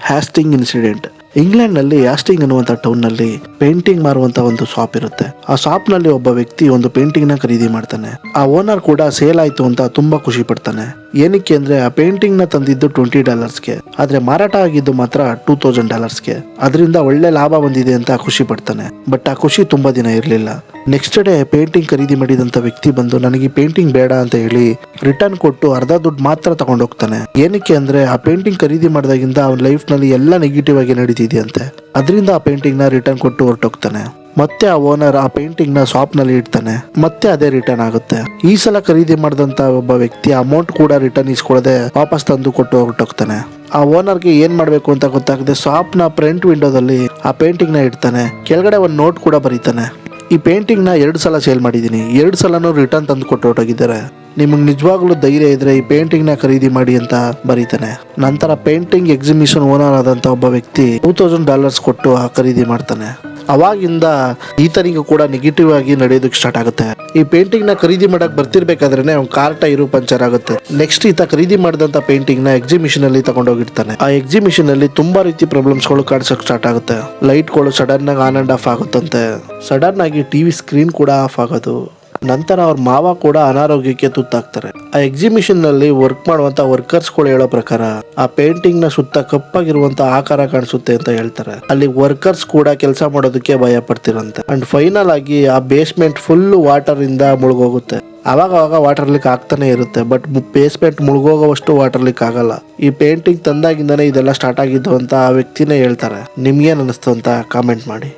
Hasting incident. ಇಂಗ್ಲೆಂಡ್ನಲ್ಲಿ Hasting ಅನ್ನುವಂತ ಟೌನ್ನಲ್ಲಿ painting ಮಾರುವಂತ ಒಂದು ಶಾಪ್ ಇರುತ್ತೆ. ಆ ಶಾಪ್ನಲ್ಲಿ ಒಬ್ಬ ವ್ಯಕ್ತಿ ಒಂದು ಪೇಂಟಿಂಗ್ನ ಖರೀದಿ ಮಾಡ್ತಾನೆ. ಆ ಓನರ್ ಕೂಡ ಸೇಲ್ ಆಯ್ತು ಅಂತ ತುಂಬಾ ಖುಷಿ ಪಡ್ತಾನೆ. ಏನಕ್ಕೆ ಅಂದ್ರೆ ಆ ಪೇಂಟಿಂಗ್ನ ತಂದಿದ್ದು ಟ್ವೆಂಟಿ ಡಾಲರ್ಸ್ಗೆ ಆದ್ರೆ ಮಾರಾಟ ಆಗಿದ್ದು ಮಾತ್ರ ಟೂ ತೌಸಂಡ್ ಡಾಲರ್ಸ್ಗೆ ಅದರಿಂದ ಒಳ್ಳೆ ಲಾಭ ಬಂದಿದೆ ಅಂತ ಖುಷಿ ಪಡ್ತಾನೆ. ಬಟ್ ಆ ಖುಷಿ ತುಂಬಾ ದಿನ ಇರಲಿಲ್ಲ. ನೆಕ್ಸ್ಟ್ ಡೇ ಪೇಂಟಿಂಗ್ ಖರೀದಿ ಮಾಡಿದಂತ ವ್ಯಕ್ತಿ ಬಂದು ನನಗೆ ಪೇಂಟಿಂಗ್ ಬೇಡ ಅಂತ ಹೇಳಿ ರಿಟರ್ನ್ ಕೊಟ್ಟು ಅರ್ಧ ದುಡ್ಡು ಮಾತ್ರ ತಗೊಂಡೋಗ್ತಾನೆ ಏನಕ್ಕೆ ಅಂದ್ರೆ ಆ ಪೇಂಟಿಂಗ್ ಖರೀದಿ ಮಾಡಿದಾಗಿಂದ ಅವನ ಲೈಫ್ನಲ್ಲಿ ಎಲ್ಲ ನೆಗೆಟಿವ್ ಆಗಿ ನಡೀತಿದೆಯಂತೆ. ಅದರಿಂದ ಆ ಪೇಂಟಿಂಗ್ನ ರಿಟರ್ನ್ ಕೊಟ್ಟು ಹೊರಟೋಗ್ತಾನೆ. ಮತ್ತೆ ಆ ಓನರ್ ಆ ಪೇಂಟಿಂಗ್ನ ಶಾಪ್ನಲ್ಲಿ ಇಡ್ತಾನೆ. ಮತ್ತೆ ಅದೇ ರಿಟರ್ನ್ ಆಗುತ್ತೆ. ಈ ಸಲ ಖರೀದಿ ಮಾಡಿದಂತ ಒಬ್ಬ ವ್ಯಕ್ತಿ ಅಮೌಂಟ್ ಕೂಡ ರಿಟರ್ನ್ ಇಸ್ಕೊಳ್ಳದೆ ವಾಪಸ್ ತಂದು ಕೊಟ್ಟು ಹೊರಟೋಗ್ತಾನೆ. ಆ ಓನರ್ಗೆ ಏನ್ ಮಾಡ್ಬೇಕು ಅಂತ ಗೊತ್ತಾಗದೆ ಶಾಪ್ನ ಫ್ರಂಟ್ ವಿಂಡೋದಲ್ಲಿ ಆ ಪೇಂಟಿಂಗ್ನ ಇಡ್ತಾನೆ. ಕೆಳಗಡೆ ಒಂದು ನೋಟ್ ಕೂಡ ಬರೀತಾನೆ. ಈ ಪೇಂಟಿಂಗ್ನ ಎರಡು ಸಲ ಸೇಲ್ ಮಾಡಿದ್ದೀನಿ ಎರಡು ಸಲನೂ ರಿಟರ್ನ್ ತಂದು ಕೊಟ್ಟು ಹೊರಟೋಗಿದ್ದಾರೆ. ನಿಮಗೆ ನಿಜವಾಗ್ಲೂ ಧೈರ್ಯ ಇದ್ರೆ ಈ ಪೇಂಟಿಂಗ್ನ ಖರೀದಿ ಮಾಡಿ ಅಂತ ಬರೀತಾನೆ. ನಂತರ ಪೇಂಟಿಂಗ್ ಎಕ್ಸಿಬಿಷನ್ ಓನರ್ ಆದಂತ ಒಬ್ಬ ವ್ಯಕ್ತಿ ಟೂ ತೌಸಂಡ್ ಡಾಲರ್ಸ್ ಕೊಟ್ಟು ಆ ಖರೀದಿ ಮಾಡ್ತಾನೆ. ಅವಾಗಿಂದ ಈತನಿಗೆ ಕೂಡ ನೆಗೆಟಿವ್ ಆಗಿ ನಡೆಯೋದಕ್ಕೆ ಸ್ಟಾರ್ಟ್ ಆಗುತ್ತೆ. ಈ ಪೇಂಟಿಂಗ್ನ ಖರೀದಿ ಮಾಡಕ್ ಬರ್ತಿರ್ಬೇಕಾದ್ರೆ ಅವ್ನ ಕಾರ್ಟ ಇರು ಪಂಚರ್ ಆಗುತ್ತೆ. ನೆಕ್ಸ್ಟ್ ಈತ ಖರೀದಿ ಮಾಡಿದಂತ ಪೇಂಟಿಂಗ್ನ ಎಕ್ಸಿಬಿಷನ್ ಅಲ್ಲಿ ತಗೊಂಡೋಗಿರ್ತಾನೆ. ಆ ಎಕ್ಸಿಬಿಷನ್ ಅಲ್ಲಿ ತುಂಬಾ ರೀತಿ ಪ್ರಾಬ್ಲಮ್ಸ್ಗಳು ಕಾಣಿಸಕ್ ಸ್ಟಾರ್ಟ್ ಆಗುತ್ತೆ. ಲೈಟ್ಗಳು ಸಡನ್ ಆಗಿ ಆನ್ ಅಂಡ್ ಆಫ್ ಆಗುತ್ತಂತೆ. ಸಡನ್ ಆಗಿ ಟಿವಿ ಸ್ಕ್ರೀನ್ ಕೂಡ ಆಫ್ ಆಗೋದು. ನಂತರ ಅವ್ರ ಮಾವ ಕೂಡ ಅನಾರೋಗ್ಯಕ್ಕೆ ತುತ್ತಾಗ್ತಾರೆ. ಆ ಎಕ್ಸಿಬಿಷನ್ನಲ್ಲಿ ವರ್ಕ್ ಮಾಡುವಂತ ವರ್ಕರ್ಸ್ಗಳು ಹೇಳೋ ಪ್ರಕಾರ ಆ ಪೇಂಟಿಂಗ್ನ ಸುತ್ತ ಕಪ್ಪಾಗಿರುವಂತ ಆಕಾರ ಕಾಣಿಸುತ್ತೆ ಅಂತ ಹೇಳ್ತಾರೆ. ಅಲ್ಲಿ ವರ್ಕರ್ಸ್ ಕೂಡ ಕೆಲಸ ಮಾಡೋದಕ್ಕೆ ಭಯ ಪಡ್ತಿರಂತೆ. ಅಂಡ್ ಫೈನಲ್ ಆಗಿ ಆ ಬೇಸ್ಮೆಂಟ್ ಫುಲ್ ವಾಟರ್ ಇಂದ ಮುಳುಗೋಗುತ್ತೆ. ಅವಾಗ ಅವಾಗ ವಾಟರ್ ಲೀಕ್ ಆಗ್ತಾನೆ ಇರುತ್ತೆ ಬಟ್ ಬೇಸ್ಮೆಂಟ್ ಮುಳುಗೋಗುವಷ್ಟು ವಾಟರ್ ಲೀಕ್ ಆಗಲ್ಲ. ಈ ಪೇಂಟಿಂಗ್ ತಂದಾಗಿಂದಾನೆ ಇದೆಲ್ಲ ಸ್ಟಾರ್ಟ್ ಆಗಿದ್ದು ಅಂತ ಆ ವ್ಯಕ್ತಿನೇ ಹೇಳ್ತಾರೆ. ನಿಮ್ಗೇನ್ ಅನಿಸ್ತು ಅಂತ ಕಾಮೆಂಟ್ ಮಾಡಿ.